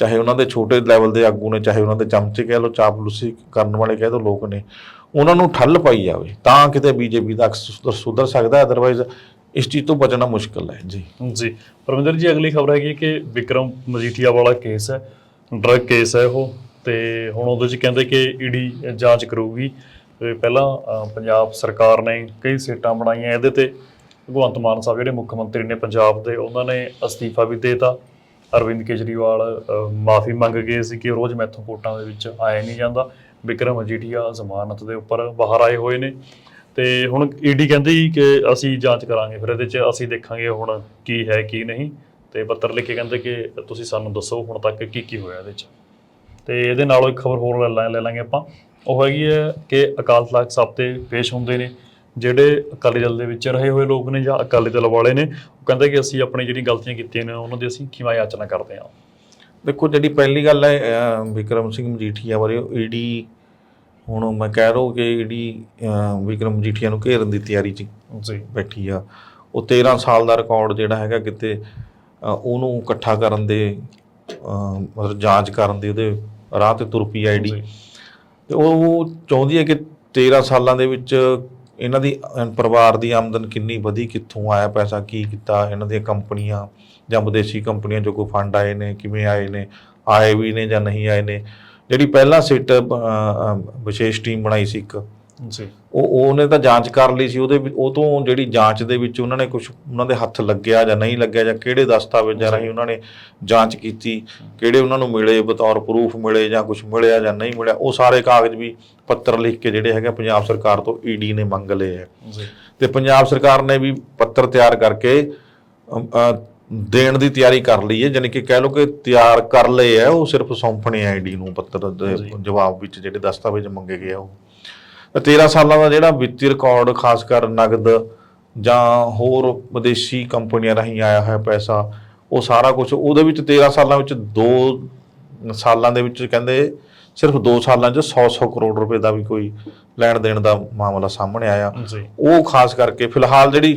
ਚਾਹੇ ਉਹਨਾਂ ਦੇ ਛੋਟੇ ਲੈਵਲ ਦੇ ਆਗੂ ਨੇ, ਚਾਹੇ ਉਹਨਾਂ ਦੇ ਚਮਚੇ ਕਹਿ ਲਓ ਚਾਪਲੂਸੀ ਕਰਨ ਵਾਲੇ ਕਹਿ ਦੋ ਲੋਕ ਨੇ, ਉਹਨਾਂ ਨੂੰ ਠੱਲ ਪਾਈ ਜਾਵੇ, ਤਾਂ ਕਿਤੇ ਬੀਜੇਪੀ ਦਾ ਅਕਸ ਸੁਧਰ- ਸੁਧਰ ਸਕਦਾ ਅਦਰਵਾਈਜ਼ ਇਸ ਚੀਜ਼ ਤੋਂ ਬਚਣਾ ਮੁਸ਼ਕਲ ਹੈ, ਜੀ। ਜੀ। ਪਰਮਿੰਦਰ ਜੀ, ਅਗਲੀ ਖਬਰ ਹੈਗੀ ਕਿ ਵਿਕਰਮ ਮਜੀਠੀਆ ਵਾਲਾ ਕੇਸ ਹੈ ਡਰਗ ਕੇਸ ਹੈ ਉਹ, ਤੇ ਹੁਣ ਉਹਦੇ ਚ ਕਹਿੰਦੇ ਕਿ ਈਡੀ ਜਾਂਚ ਕਰੂਗੀ। ਤੇ ਪਹਿਲਾਂ ਪੰਜਾਬ ਸਰਕਾਰ ਨੇ ਕਈ ਸੀਟਾਂ ਬਣਾਈਆਂ, ਇਹਦੇ ਤੇ ਭਗਵੰਤ ਮਾਨ ਸਾਹਿਬ, ਜਿਹੜੇ ਮੁੱਖ ਮੰਤਰੀ ਨੇ ਪੰਜਾਬ ਦੇ, ਉਹਨਾਂ ਨੇ ਅਸਤੀਫਾ ਵੀ ਦੇਤਾ। ਅਰਵਿੰਦ ਕੇਜਰੀਵਾਲ ਮਾਫੀ ਮੰਗ ਗਏ ਸੀ ਕਿ ਰੋਜ਼ ਮੈਥੋਂ ਕੋਟਾਂ ਦੇ ਵਿੱਚ ਆਇਆ ਨਹੀਂ ਜਾਂਦਾ। ਵਿਕਰਮ ਅਜੀਠੀਆ ਜ਼ਮਾਨਤ ਦੇ ਉੱਪਰ ਬਾਹਰ ਆਏ ਹੋਏ ਨੇ। ਤੇ ਹੁਣ ਈਡੀ ਕਹਿੰਦੀ ਕਿ ਅਸੀਂ ਜਾਂਚ ਕਰਾਂਗੇ ਫਿਰ ਇਹਦੇ 'ਚ, ਅਸੀਂ ਦੇਖਾਂਗੇ ਹੁਣ ਕੀ ਹੈ, ਕੀ ਨਹੀਂ। ਤੇ ਪੱਤਰ ਲਿਖ ਕੇ ਕਹਿੰਦੇ ਕਿ ਤੁਸੀਂ ਸਾਨੂੰ ਦੱਸੋ ਹੁਣ ਤੱਕ ਕੀ ਕੀ ਹੋਇਆ ਇਹਦੇ 'ਚ। ਤੇ ਇਹਦੇ ਨਾਲੋਂ ਇੱਕ ਖਬਰ ਹੋਰ ਲੈ ਲਾਂ- ਲੈ ਲਾਂਗੇ ਆਪਾਂ। ਉਹ ਹੈਗੀ ਹੈ ਕਿ ਅਕਾਲ ਤਖਤ ਸਾਹਿਬ ਤੇ ਪੇਸ਼ ਹੁੰਦੇ ਨੇ। ਜਿਹੜੇ ਅਕਾਲੀ ਦਲ ਦੇ ਵਿੱਚ ਰਹੇ ਹੋਏ ਲੋਕ ਨੇ ਜਾਂ ਅਕਾਲੀ ਦਲ ਵਾਲੇ ਨੇ ਉਹ ਕਹਿੰਦੇ ਕਿ ਅਸੀਂ ਆਪਣੀ ਜਿਹੜੀ ਗਲਤੀਆਂ ਕੀਤੀਆਂ ਨੇ ਉਹਨਾਂ ਦੀ ਅਸੀਂ ਖਿਮਾ ਯਾਚਨਾ ਕਰਦੇ ਹਾਂ। ਦੇਖੋ ਜਿਹੜੀ ਪਹਿਲੀ ਗੱਲ ਹੈ ਵਿਕਰਮ ਸਿੰਘ ਮਜੀਠੀਆ ਬਾਰੇ ਈਡੀ ਹੁਣ ਮੈਂ ਕਹਿ ਰਹਾ ਕਿ ਈਡੀ ਵਿਕਰਮ ਮਜੀਠੀਆ ਨੂੰ ਘੇਰਨ ਦੀ ਤਿਆਰੀ 'ਚ ਜੀ। ਬੈਠੀ ਆ। ਉਹ 13 ਸਾਲ ਦਾ ਰਿਕਾਰਡ ਜਿਹੜਾ ਹੈਗਾ ਕਿਤੇ ਉਹਨੂੰ ਇਕੱਠਾ ਕਰਨ ਦੇ ਮਤਲਬ ਜਾਂਚ ਕਰਨ ਦੇ ਉਹਦੇ ਰਾਹ ਤੇ ਤੁਰ ਪਈ ਆਈਡੀ। ਤੇ ਉਹ ਉਹ ਚਾਹੁੰਦੀ ਹੈ ਕਿ 13 ਸਾਲਾਂ ਦੇ ਵਿੱਚ ਇਹਨਾਂ ਦੀ ਪਰਿਵਾਰ ਦੀ ਆਮਦਨ ਕਿੰਨੀ ਵਧੀ, ਕਿੱਥੋਂ ਆਇਆ ਪੈਸਾ, ਕੀ ਕੀਤਾ, ਇਹਨਾਂ ਦੀਆਂ ਕੰਪਨੀਆਂ ਜਾਂ ਵਿਦੇਸ਼ੀ ਕੰਪਨੀਆਂ ਜੋ ਕੋਈ ਫੰਡ ਆਏ ਨੇ, ਕਿਵੇਂ ਆਏ ਨੇ, ਆਏ ਵੀ ਨੇ ਜਾਂ ਨਹੀਂ ਆਏ ਨੇ। ਜਿਹੜੀ ਪਹਿਲਾਂ ਸਿੱਟ ਵਿਸ਼ੇਸ਼ ਟੀਮ ਬਣਾਈ ਸੀ ਇੱਕ ਜੀ। ਉਹ ਉਹਨੇ ਤਾਂ ਜਾਂਚ ਕਰ ਲਈ ਸੀ ਉਹਦੇ ਉਹ ਤੋਂ ਜਿਹੜੀ ਜਾਂਚ ਦੇ ਵਿੱਚ ਉਹਨਾਂ ਨੇ ਕੁਝ ਉਹਨਾਂ ਦੇ ਹੱਥ ਲੱਗਿਆ ਜਾਂ ਨਹੀਂ ਲੱਗਿਆ ਜਾਂ ਕਿਹੜੇ ਦਸਤਾਵੇਜ਼ਾਂ ਰਾਹੀਂ ਉਹਨਾਂ ਨੇ ਜਾਂਚ ਕੀਤੀ ਕਿਹੜੇ ਉਹਨਾਂ ਨੂੰ ਮਿਲੇ ਬਤੌਰ ਪ੍ਰੂਫ ਮਿਲੇ ਜਾਂ ਕੁਝ ਮਿਲਿਆ ਜਾਂ ਨਹੀਂ ਮਿਲਿਆ ਉਹ ਸਾਰੇ ਕਾਗਜ਼ ਵੀ ਪੱਤਰ ਲਿਖ ਕੇ ਜਿਹੜੇ ਹੈਗੇ ਪੰਜਾਬ ਸਰਕਾਰ ਤੋਂ ਈਡੀ ਨੇ ਮੰਗ ਲਏ ਹੈ ਤੇ ਪੰਜਾਬ ਸਰਕਾਰ ਨੇ ਵੀ ਪੱਤਰ ਤਿਆਰ ਕਰਕੇ ਦੇਣ ਦੀ ਤਿਆਰੀ ਕਰ ਲਈ ਹੈ ਜਾਣੀ ਕਿ ਕਹਿ ਲਓ ਕਿ ਤਿਆਰ ਕਰ ਲਏ ਹੈ ਉਹ ਸਿਰਫ ਸੌਂਪਣੇ ਆ ਈਡੀ ਨੂੰ ਪੱਤਰ ਦੇ। ਜਵਾਬ ਵਿੱਚ ਜਿਹੜੇ ਦਸਤਾਵੇਜ਼ ਮੰਗੇ ਗਏ ਆ ਉਹ। 13 ਸਾਲਾਂ ਦਾ ਜਿਹੜਾ ਵਿੱਤੀ ਰਿਕਾਰਡ ਖਾਸ ਕਰ ਨਗਦ ਜਾਂ ਹੋਰ ਵਿਦੇਸ਼ੀ ਕੰਪਨੀਆਂ ਰਾਹੀਂ ਆਇਆ ਹੋਇਆ ਪੈਸਾ ਉਹ ਸਾਰਾ ਕੁਝ ਉਹਦੇ ਵਿੱਚ 13 ਸਾਲਾਂ ਵਿੱਚ 2 ਸਾਲਾਂ ਦੇ ਵਿੱਚ ਕਹਿੰਦੇ ਸਿਰਫ 2 ਸਾਲਾਂ 'ਚ 100-100 ਕਰੋੜ ਰੁਪਏ ਦਾ ਵੀ ਕੋਈ ਲੈਣ ਦੇਣ ਦਾ ਮਾਮਲਾ ਸਾਹਮਣੇ ਆਇਆ। ਉਹ ਖਾਸ ਕਰਕੇ ਫਿਲਹਾਲ ਜਿਹੜੀ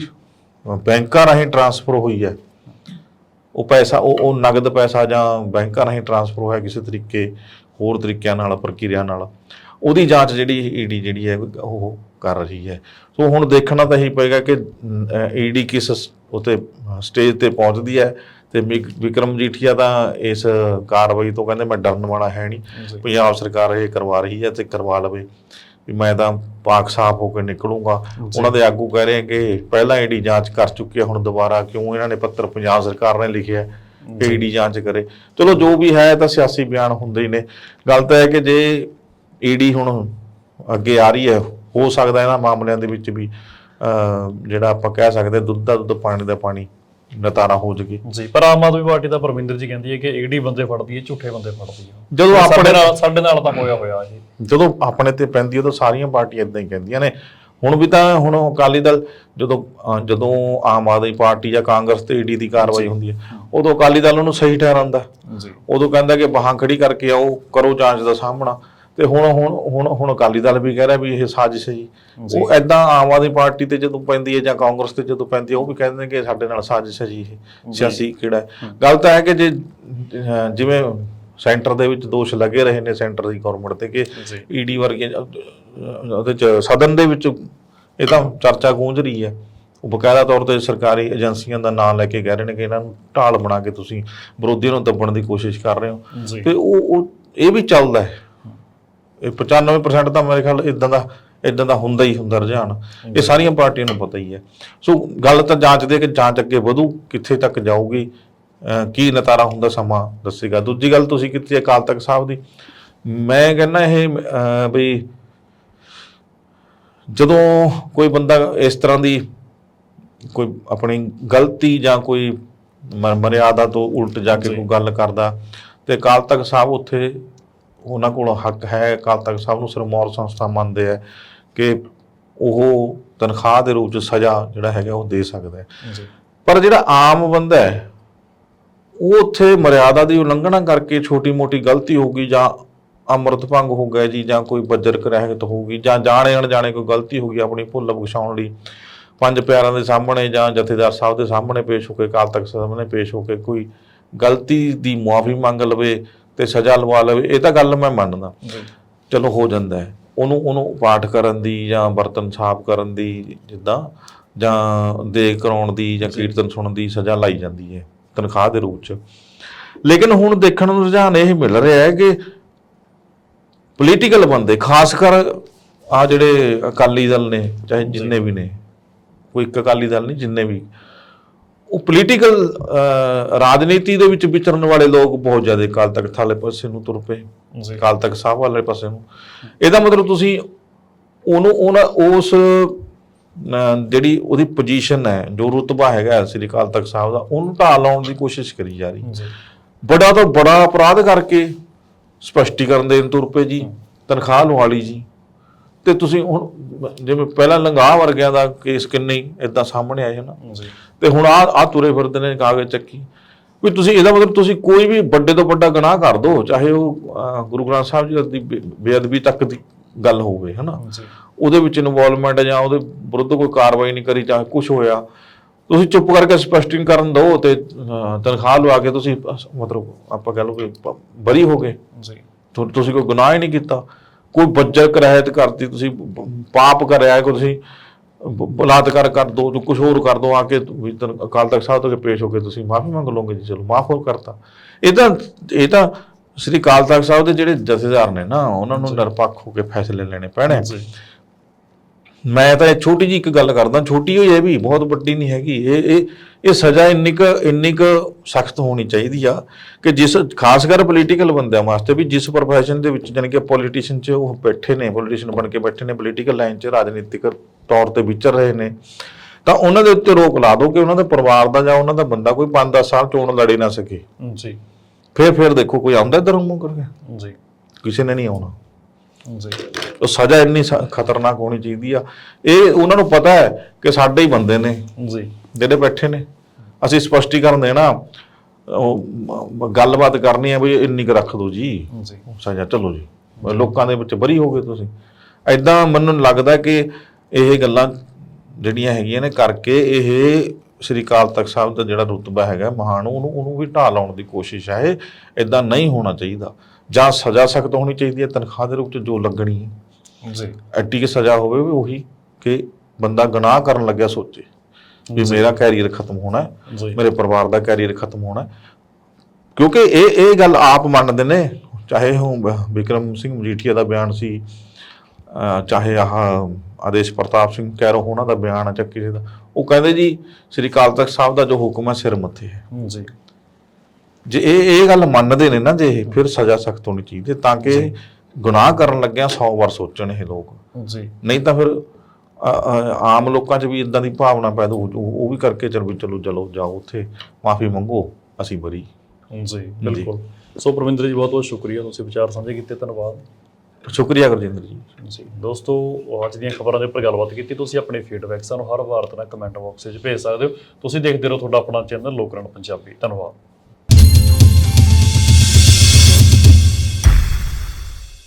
ਬੈਂਕਾਂ ਰਾਹੀਂ ਟਰਾਂਸਫਰ ਹੋਈ ਹੈ ਉਹ ਪੈਸਾ ਉਹ ਉਹ ਨਗਦ ਪੈਸਾ ਜਾਂ ਬੈਂਕਾਂ ਰਾਹੀਂ ਟਰਾਂਸਫਰ ਹੋਇਆ ਕਿਸੇ ਤਰੀਕੇ ਹੋਰ ਤਰੀਕਿਆਂ ਨਾਲ ਪ੍ਰਕਿਰਿਆ ਨਾਲ। ਉਹਦੀ ਜਾਂਚ ਜਿਹੜੀ ਈਡੀ ਜਿਹੜੀ ਹੈ ਉਹ ਕਰ ਰਹੀ ਹੈ। ਸੋ ਹੁਣ ਦੇਖਣਾ ਤਾਂ ਹੀ ਪਏਗਾ ਕਿ ਈਡੀ ਕਿਸ ਉਤੇ ਸਟੇਜ ਤੇ ਪਹੁੰਚਦੀ ਹੈ ਤੇ ਵਿਕ- ਵਿਕਰਮ ਜੀਠੀਆ ਤਾਂ ਇਸ ਕਾਰਵਾਈ ਤੋਂ ਕਹਿੰਦੇ ਮੈਂ ਡਰਨ ਵਾਲਾ ਹੈ ਨਹੀਂ। ਪੰਜਾਬ ਸਰਕਾਰ ਇਹ ਕਰਵਾ ਰਹੀ ਹੈ ਤੇ ਕਰਵਾ ਲਵੇ। ਵੀ ਮੈਂ ਤਾਂ ਪਾਕ ਸਾਫ਼ ਹੋ ਕੇ ਨਿਕਲੂੰਗਾ। ਉਹਨਾਂ ਦੇ ਆਗੂ ਕਹਿ ਰਹੇ ਕਿ ਪਹਿਲਾਂ ਈਡੀ ਜਾਂਚ ਕਰ ਚੁੱਕੀ ਹੈ ਹੁਣ ਦੁਬਾਰਾ ਕਿਉਂ ਇਹਨਾਂ ਨੇ ਪੱਤਰ ਪੰਜਾਬ ਸਰਕਾਰ ਨੇ ਲਿਖਿਆ ਕਿ। ਈਡੀ ਜਾਂਚ ਕਰੇ। ਚਲੋ ਜੋ ਵੀ ਹੈ ਤਾਂ ਸਿਆਸੀ ਬਿਆਨ ਹੁੰਦੇ ਹੀ ਨੇ। ਗੱਲ ਤਾਂ ਇਹ ਹੈ ਕਿ ਜੇ ਈਡੀ ਹੁਣ ਅੱਗੇ ਆ ਰਹੀ ਹੈ ਹੋ ਸਕਦਾ ਇਹਨਾਂ ਮਾਮਲਿਆਂ ਦੇ ਵਿੱਚ ਵੀ ਜਿਹੜਾ ਆਪਾਂ ਕਹਿ ਸਕਦੇ ਦੁੱਧ ਦਾ ਦੁੱਧ ਪਾਣੀ ਦਾ ਪਾਣੀ ਨਤਾਰਾ ਹੋ ਜਗੇ ਜੀ ਪਰ ਆਮ ਆਦਮੀ ਪਾਰਟੀ ਦਾ ਪਰਮਿੰਦਰ ਜੀ ਕਹਿੰਦੀ ਹੈ ਕਿ ਈਡੀ ਬੰਦੇ ਫੜਦੀ ਹੈ ਝੂਠੇ ਬੰਦੇ ਫੜਦੀ ਹੈ। ਜਦੋਂ ਆਪਣੇ ਨਾਲ ਸਾਡੇ ਨਾਲ ਤਾਂ ਹੋਇਆ ਹੋਇਆ ਇਹ ਜਦੋਂ ਆਪਣੇ ਤੇ ਪੈਂਦੀ ਹੈ ਤਾਂ ਸਾਰੀਆਂ ਪਾਰਟੀਆਂ ਇਦਾਂ ਹੀ ਕਹਿੰਦੀਆਂ ਨੇ। ਹੁਣ ਵੀ ਤਾਂ ਹੁਣ ਅਕਾਲੀ ਦਲ ਜਦੋਂ ਜਦੋਂ ਆਮ ਆਦਮੀ ਪਾਰਟੀ ਜਾਂ ਕਾਂਗਰਸ ਤੇ ਈਡੀ ਦੀ ਕਾਰਵਾਈ ਹੁੰਦੀ ਹੈ ਉਦੋਂ ਅਕਾਲੀ ਦਲ ਉਹਨੂੰ ਸਹੀ ਠਹਿਰਾਉਂਦਾ। ਜੀ। ਉਦੋਂ ਕਹਿੰਦਾ ਕਿ ਬਾਹਾਂ ਖੜੀ ਕਰਕੇ ਆਓ ਕਰੋ ਜਾਂਚ ਦਾ ਸਾਹਮਣਾ। ਤੇ ਹੁਣ ਹੁਣ ਹੁਣ ਹੁਣ ਅਕਾਲੀ ਦਲ ਵੀ ਕਹਿ ਰਿਹਾ ਵੀ ਇਹ ਸਾਜ਼ਿਸ਼ ਹੈ ਜੀ। ਉਹ ਐਦਾਂ ਆਮ ਆਦਮੀ ਪਾਰਟੀ ਤੇ ਜਦੋਂ ਪੈਂਦੀ ਹੈ ਜਾਂ ਕਾਂਗਰਸ ਤੇ ਜਦੋਂ ਪੈਂਦੀ ਹੈ ਉਹ ਵੀ ਕਹਿੰਦੇ ਨੇ ਕਿ ਸਾਡੇ ਨਾਲ ਸਾਜ਼ਿਸ਼ ਹੈ ਜੀ ਇਹ ਸਿਆਸੀ ਕਿਹੜਾ ਗੱਲ ਤਾਂ ਹੈ ਕਿ ਜੇ ਜਿਵੇਂ ਸੈਂਟਰ ਦੇ ਵਿੱਚ ਦੋਸ਼ ਲੱਗੇ ਰਹੇ ਨੇ ਸੈਂਟਰ ਦੀ ਗਵਰਨਮੈਂਟ ਤੇ ਕਿ ਈਡੀ ਵਰਗੇ ਅਹ, ਉਹਦੇ ਚ ਸਦਨ ਦੇ ਵਿੱਚ ਇਹ ਤਾਂ ਚਰਚਾ ਗੂੰਜ ਰਹੀ ਹੈ। ਉਹ ਬਕਾਇਦਾ ਤੌਰ ਤੇ ਸਰਕਾਰੀ ਏਜੰਸੀਆਂ ਦਾ ਨਾਮ ਲੈ ਕੇ ਕਹਿ ਰਹੇ ਨੇ ਕਿ ਇਹਨਾਂ ਨੂੰ ਢਾਲ ਬਣਾ ਕੇ ਤੁਸੀਂ ਵਿਰੋਧੀਆਂ ਨੂੰ ਦੱਬਣ ਦੀ ਕੋਸ਼ਿਸ਼ ਕਰ ਰਹੇ ਹੋ। ਤੇ ਉਹ ਉਹ ਇਹ ਵੀ ਚੱਲਦਾ ਹੈ। ਇਹ 95% ਤਾਂ ਮੇਰੇ ਖਿਆਲ ਇਦਾਂ ਦਾ ਇਦਾਂ ਦਾ ਹੁੰਦਾ ਹੀ ਹੁੰਦਾ ਰੁਝਾਨ। ਇਹ ਸਾਰੀਆਂ ਪਾਰਟੀਆਂ ਨੂੰ ਪਤਾ ਹੀ ਹੈ। ਸੋ ਗੱਲ ਤਾਂ ਜਾਂਚ ਦੇ ਕਿ ਜਾਂਚ ਅੱਗੇ ਵਧੂ ਕਿੱਥੇ ਤੱਕ ਜਾਊਗੀ ਕੀ ਨਤਾਰਾ ਹੁੰਦਾ ਸਮਾਂ ਦੱਸੇਗਾ। ਦੂਜੀ ਗੱਲ ਤੁਸੀਂ ਕੀਤੀ ਅਕਾਲ ਤਖਤ ਸਾਹਿਬ ਦੀ। ਮੈਂ ਕਹਿੰਦਾ ਇਹ ਵੀ ਜਦੋਂ ਕੋਈ ਬੰਦਾ ਇਸ ਤਰ੍ਹਾਂ ਦੀ ਕੋਈ ਆਪਣੀ ਗਲਤੀ ਜਾਂ ਕੋਈ ਮਰਿਆਦਾ ਤੋਂ ਉਲਟ ਜਾ ਕੇ। ਕੋਈ ਗੱਲ ਕਰਦਾ ਤੇ ਅਕਾਲ ਤਖਤ ਸਾਹਿਬ ਉੱਥੇ ਉਹਨਾਂ ਕੋਲ ਹੱਕ ਹੈ ਅਕਾਲ ਤਖਤ ਸਾਹਿਬ ਨੂੰ ਸਿਰਮੌਰ ਸੰਸਥਾ ਮੰਨਦੇ ਆ ਕਿ ਉਹ ਤਨਖਾਹ ਦੇ ਰੂਪ ਚ ਸਜ਼ਾ ਜਿਹੜਾ ਹੈਗਾ ਉਹ ਦੇ ਸਕਦਾ ਹੈ। ਪਰ ਜਿਹੜਾ ਆਮ ਬੰਦਾ ਹੈ ਉਹ ਉੱਥੇ ਮਰਿਆਦਾ ਦੀ ਉਲੰਘਣਾ ਕਰਕੇ ਛੋਟੀ-ਮੋਟੀ ਗਲਤੀ ਹੋਊਗੀ ਜਾਂ ਅੰਮ੍ਰਿਤ ਭੰਗ ਹੋ ਗਿਆ ਜੀ ਜਾਂ ਕੋਈ ਬੱਜਰ ਕਰਹਿਤ ਹੋਊਗੀ ਜਾਂ ਜਾਣੇ ਅਣਜਾਣੇ ਕੋਈ ਗਲਤੀ ਹੋ ਗਈ ਆਪਣੀ ਭੁੱਲ ਬਖਸ਼ਾਉਣ ਲਈ ਪੰਜ ਪਿਆਰਾਂ ਦੇ ਸਾਹਮਣੇ ਜਾਂ ਜਥੇਦਾਰ ਸਾਹਿਬ ਦੇ ਸਾਹਮਣੇ ਪੇਸ਼ ਹੋ ਕੇ ਅਕਾਲ ਤਖਤ ਸਾਹਮਣੇ ਪੇਸ਼ ਹੋ ਕੇ ਕੋਈ ਗਲਤੀ ਦੀ ਮੁਆਫੀ ਮੰਗ ਲਵੇ ਤੇ ਸਜ਼ਾ ਲਵਾ ਲਵੇ ਇਹ ਤਾਂ ਗੱਲ ਮੈਂ ਮੰਨਦਾ। ਚਲੋ ਹੋ ਜਾਂਦਾ ਹੈ। ਉਹਨੂੰ ਉਹਨੂੰ ਪਾਠ ਕਰਨ ਦੀ ਜਾਂ ਬਰਤਨ ਸਾਫ਼ ਕਰਨ ਦੀ ਜਿੱਦਾਂ ਜਾਂ ਦੇ ਕਰਾਉਣ ਦੀ ਜਾਂ ਕੀਰਤਨ ਸੁਣਨ ਦੀ ਸਜ਼ਾ ਲਾਈ ਜਾਂਦੀ ਹੈ ਤਨਖਾਹ ਦੇ ਰੂਪ 'ਚ। ਲੇਕਿਨ ਹੁਣ ਦੇਖਣ ਨੂੰ ਰੁਝਾਨ ਇਹ ਮਿਲ ਰਿਹਾ ਹੈ ਕਿ ਪੋਲੀਟੀਕਲ ਬੰਦੇ ਖਾਸ ਕਰ ਆ ਜਿਹੜੇ ਅਕਾਲੀ ਦਲ ਨੇ ਚਾਹੇ ਜਿੰਨੇ ਵੀ ਨੇ ਕੋਈ ਇੱਕ ਅਕਾਲੀ ਦਲ ਨਹੀਂ ਜਿੰਨੇ ਵੀ ਉਹ ਪੋਲੀਟੀਕਲ ਰਾਜਨੀਤੀ ਦੇ ਵਿੱਚ ਵਿਚਰਨ ਵਾਲੇ ਲੋਕ ਬਹੁਤ ਜ਼ਿਆਦਾ ਅਕਾਲ ਤਖਤ ਵਾਲੇ ਪਾਸੇ ਨੂੰ ਤੁਰ ਪਏ ਜੀ। ਅਕਾਲ ਤਖਤ ਸਾਹਿਬ ਵਾਲੇ ਪਾਸੇ ਨੂੰ। ਇਹਦਾ ਮਤਲਬ ਤੁਸੀਂ ਉਹਨੂੰ ਉਹਨਾਂ ਉਸ ਜਿਹੜੀ ਉਹਦੀ ਪੋਜੀਸ਼ਨ ਹੈ ਜੋ ਰੁਤਬਾ ਹੈਗਾ ਸ੍ਰੀ ਅਕਾਲ ਤਖਤ ਸਾਹਿਬ ਦਾ ਉਹਨੂੰ ਢਾਹ ਲਾਉਣ ਦੀ ਕੋਸ਼ਿਸ਼ ਕਰੀ ਜਾ ਰਹੀ। ਬੜਾ ਤੋਂ ਬੜਾ ਅਪਰਾਧ ਕਰਕੇ ਸਪਸ਼ਟੀਕਰਨ ਦੇਣ ਤੁਰ ਪਏ ਜੀ ਤਨਖਾਹ ਲਵਾ ਲਈ ਜੀ। ਤੇ ਤੁਸੀਂ ਹੁਣ ਜਿਵੇਂ ਪਹਿਲਾਂ ਲੰਗਾਹ ਵਰਗਿਆਂ ਦਾ ਕੇਸ ਕਿੰਨੇ ਇਦਾਂ ਸਾਹਮਣੇ ਆਏ ਨਾ ਜੀ। ਤੇ ਹੁਣ ਆ ਆ ਤੁਰੇ ਫਿਰਦੇ ਨੇ ਕਾਗਜ਼ ਚੱਕੀ। ਵੀ ਤੁਸੀਂ ਇਹਦਾ ਮਤਲਬ ਤੁਸੀਂ ਕੋਈ ਵੀ ਵੱਡੇ ਤੋਂ ਵੱਡਾ ਗੁਨਾਹ ਕਰ ਦੋ ਚਾਹੇ ਉਹ ਗੁਰੂ ਗ੍ਰੰਥ ਸਾਹਿਬ ਜੀ ਦੀ ਬੇਅਦਬੀ ਤੱਕ ਦੀ ਗੱਲ ਹੋਵੇ ਹਨਾ? ਉਹਦੇ ਵਿੱਚ ਇਨਵੋਲਵਮੈਂਟ ਜਾਂ ਉਹਦੇ ਵਿਰੁੱਧ ਕੋਈ ਕਾਰਵਾਈ ਨਹੀਂ ਕਰੀ ਚਾਹੇ ਕੁਝ ਹੋਇਆ। ਤੁਸੀਂ ਚੁੱਪ ਕਰਕੇ ਸਪਸ਼ਟੀਕਰਨ ਕਰਨ ਦਿਓ ਤੇ ਤਨਖਾਹ ਲਵਾ ਕੇ ਤੁਸੀਂ ਮਤਲਬ ਆਪਾਂ ਕਹ ਲਓ ਕਿ ਬਰੀ ਹੋ ਗਏ। ਜੀ ਤੁਸੀਂ ਕੋਈ ਗੁਨਾਹ ਹੀ ਨਹੀਂ ਕੀਤਾ। ਕੋਈ ਬੱਜਰ ਕਰਾਇਤ ਕਰਤੀ ਤੁਸੀਂ ਪਾਪ ਕਰਿਆ ਕੋਈ ਤੁਸੀਂ। ਬਲਾਤਕਾਰ ਕਰ ਦੋ ਕੁਝ ਹੋਰ ਕਰ ਦੋ ਆ ਕੇ ਅਕਾਲ ਤਖਤ ਸਾਹਿਬ ਤੋਂ ਕੇ ਪੇਸ਼ ਹੋ ਕੇ ਤੁਸੀਂ ਮਾਫੀ ਮੰਗ ਲਓਗੇ ਜੀ ਚਲੋ ਮਾਫ ਹੋ ਕਰਤਾ। ਇਹ ਤਾਂ ਇਹ ਤਾਂ ਸ੍ਰੀ ਅਕਾਲ ਤਖਤ ਸਾਹਿਬ ਦੇ ਜਿਹੜੇ ਜਥੇਦਾਰ ਨੇ ਨਾ ਉਹਨਾਂ ਨੂੰ ਨਿਰਪੱਖ ਹੋ ਕੇ ਫੈਸਲੇ ਲੈਣੇ ਪੈਣੇ। ਮੈਂ ਤਾਂ ਇਹ ਛੋਟੀ ਜੀ ਇੱਕ ਗੱਲ ਕਰਦਾ ਛੋਟੀ ਹੋਈ ਇਹ ਵੀ ਬਹੁਤ ਵੱਡੀ ਨਹੀਂ ਹੈਗੀ। ਇਹ ਇਹ ਇਹ ਸਜ਼ਾ ਇੰਨੀ ਕੁ ਇੰਨੀ ਕੁ ਸਖਤ ਹੋਣੀ ਚਾਹੀਦੀ ਆ ਕਿ ਜਿਸ ਖਾਸ ਕਰ ਪੋਲੀਟੀਕਲ ਬੰਦਿਆਂ ਵਾਸਤੇ ਵੀ ਜਿਸ ਪ੍ਰੋਫੈਸ਼ਨ ਦੇ ਵਿੱਚ ਜਾਣੀ ਕਿ ਪੋਲੀਟੀਸ਼ੀਅਨ 'ਚ ਉਹ ਬੈਠੇ ਨੇ ਪੋਲੀਟੀਸ਼ੀਅਨ ਬਣ ਕੇ ਬੈਠੇ ਨੇ ਪੋਲੀਟੀਕਲ ਲਾਈਨ 'ਚ ਰਾਜਨੀਤਿਕ ਤੌਰ ਤੇ ਵਿਚਰ ਰਹੇ ਨੇ। ਤਾਂ ਉਹਨਾਂ ਦੇ ਉੱਤੇ ਰੋਕ ਲਾ ਦਿਓ ਕਿ ਉਹਨਾਂ ਦੇ ਪਰਿਵਾਰ ਦਾ ਜਾਂ ਉਹਨਾਂ ਦਾ ਬੰਦਾ ਕੋਈ 5-10 ਸਾਲ ਚੋਣ ਲੜੇ ਨਾ ਸਕੇ। ਜੀ। ਫਿਰ ਫਿਰ ਦੇਖੋ ਕੋਈ ਆਉਂਦਾ ਇਧਰ ਮੂੰਹ ਕਰਕੇ ਜੀ। ਕਿਸੇ ਨੇ ਨਹੀਂ ਆਉਣਾ। ਜੀ। ਉਹ ਸਜ਼ਾ ਇੰਨੀ ਖਤਰਨਾਕ ਹੋਣੀ ਚਾਹੀਦੀ ਆ। ਇਹ ਉਹਨਾਂ ਨੂੰ ਪਤਾ ਹੈ ਕਿ ਸਾਡੇ ਹੀ ਬੰਦੇ ਨੇ। ਜੀ। ਜਿਹੜੇ ਬੈਠੇ ਨੇ। ਅਸੀਂ ਸਪਸ਼ਟੀਕਰਨ ਦੇਣਾ। ਉਹ ਗੱਲਬਾਤ ਕਰਨੀ ਹੈ ਵੀ ਇੰਨੀ ਕੁ ਰੱਖ ਦਿਓ ਜੀ। ਜੀ। ਸਜ਼ਾ ਚਲੋ ਜੀ। ਲੋਕਾਂ ਦੇ ਵਿੱਚ ਬਰੀ ਹੋ ਗਏ ਤੁਸੀਂ। ਐਦਾਂ ਮੈਨੂੰ ਲੱਗਦਾ ਕਿ ਇਹ ਗੱਲਾਂ ਜਿਹੜੀਆਂ ਹੈਗੀਆਂ ਨੇ ਕਰਕੇ ਇਹ ਸ੍ਰੀ ਅਕਾਲ ਤਖਤ ਸਾਹਿਬ ਦਾ ਜਿਹੜਾ ਰੁਤਬਾ ਹੈਗਾ ਮਹਾਨ ਉਹਨੂੰ ਉਹਨੂੰ ਵੀ ਢਾਹ ਲਾਉਣ ਦੀ ਕੋਸ਼ਿਸ਼ ਹੈ ਇਹ ਐਦਾਂ ਨਹੀਂ ਹੋਣਾ ਚਾਹੀਦਾ। ਜਾਂ ਸਜ਼ਾ ਸਖਤ ਹੋਣੀ ਚਾਹੀਦੀ ਹੈ ਤਨਖਾਹ ਦੇ ਰੂਪ ਚ ਜੋ ਲੱਗਣੀ ਹੈ। ਜੀ। ਐਡੀ ਕਿ ਸਜ਼ਾ ਹੋਵੇ ਵੀ ਉਹੀ ਕਿ ਬੰਦਾ ਗੁਨਾਹ ਕਰਨ ਲੱਗਿਆ ਸੋਚੇ ਵੀ ਮੇਰਾ ਕੈਰੀਅਰ ਖਤਮ ਹੋਣਾ ਮੇਰੇ ਪਰਿਵਾਰ ਦਾ ਕੈਰੀਅਰ ਖਤਮ ਹੋਣਾ ਹੈ। ਕਿਉਂਕਿ ਇਹ ਇਹ ਗੱਲ ਆਪ ਮੰਨਦੇ ਨੇ ਚਾਹੇ ਉਹ ਬ- ਵਿਕਰਮ ਸਿੰਘ ਮਜੀਠੀਆ ਦਾ ਬਿਆਨ ਸੀ ਚਾਹੇ ਆਹ ਆਦੇਸ਼ ਪ੍ਰਤਾਪ ਸਿੰਘ ਕੈਰੋ ਉਹਨਾਂ ਦਾ ਬਿਆਨ ਆ ਜਾਂ ਕਿਸੇ ਦਾ ਉਹ ਕਹਿੰਦੇ ਜੀ ਸ੍ਰੀ ਅਕਾਲ ਤਖਤ ਸਾਹਿਬ ਦਾ ਜੋ ਹੁਕਮ ਹੈ ਸਿਰ ਮੱਥੇ ਹੈ। ਜੀ। ਜੇ ਇਹ ਇਹ ਗੱਲ ਮੰਨਦੇ ਨੇ ਨਾ ਜੇ ਇਹ, ਫਿਰ ਸਜ਼ਾ ਸਖਤ ਹੋਣੀ ਚਾਹੀਦੀ ਹੈ ਤਾਂ ਕਿ ਗੁਨਾਹ ਕਰਨ ਲੱਗਿਆਂ 100 ਵਾਰ ਸੋਚਣ ਇਹ ਲੋਕ। ਜੀ। ਨਹੀਂ ਤਾਂ ਫਿਰ ਆਮ ਲੋਕਾਂ 'ਚ ਵੀ ਇਦਾਂ ਦੀ ਭਾਵਨਾ ਪੈਦਾ ਹੋ ਉਹ ਵੀ ਕਰਕੇ ਚਲ ਵੀ ਚਲੋ ਚਲੋ ਜਾਓ ਉੱਥੇ ਮਾਫੀ ਮੰਗੋ ਅਸੀਂ ਬਰੀ। ਜੀ ਬਿਲਕੁਲ। ਸੋ ਪ੍ਰਵਿੰਦਰ ਜੀ ਬਹੁਤ ਬਹੁਤ ਸ਼ੁਕਰੀਆ ਤੁਸੀਂ ਵਿਚਾਰ ਸਾਂਝੇ ਕੀਤੇ ਧੰਨਵਾਦ। ਸ਼ੁਕਰੀਆ ਗੁਰਜਿੰਦਰ ਜੀ। ਜੀ ਦੋਸਤੋ, ਅੱਜ ਦੀਆਂ ਖਬਰਾਂ ਦੇ ਉੱਪਰ ਗੱਲਬਾਤ ਕੀਤੀ, ਤੁਸੀਂ ਆਪਣੇ ਫੀਡਬੈਕ ਸਾਨੂੰ ਹਰ ਵਾਰ ਤਰ੍ਹਾਂ ਕਮੈਂਟ ਬਾਕਸ ਵਿੱਚ ਭੇਜ ਸਕਦੇ ਹੋ। ਤੁਸੀਂ ਦੇਖਦੇ ਰਹੋ ਤੁਹਾਡਾ ਆਪਣਾ ਚੈਨਲ ਲੋਕਰਨ ਪੰਜਾਬੀ। ਧੰਨਵਾਦ।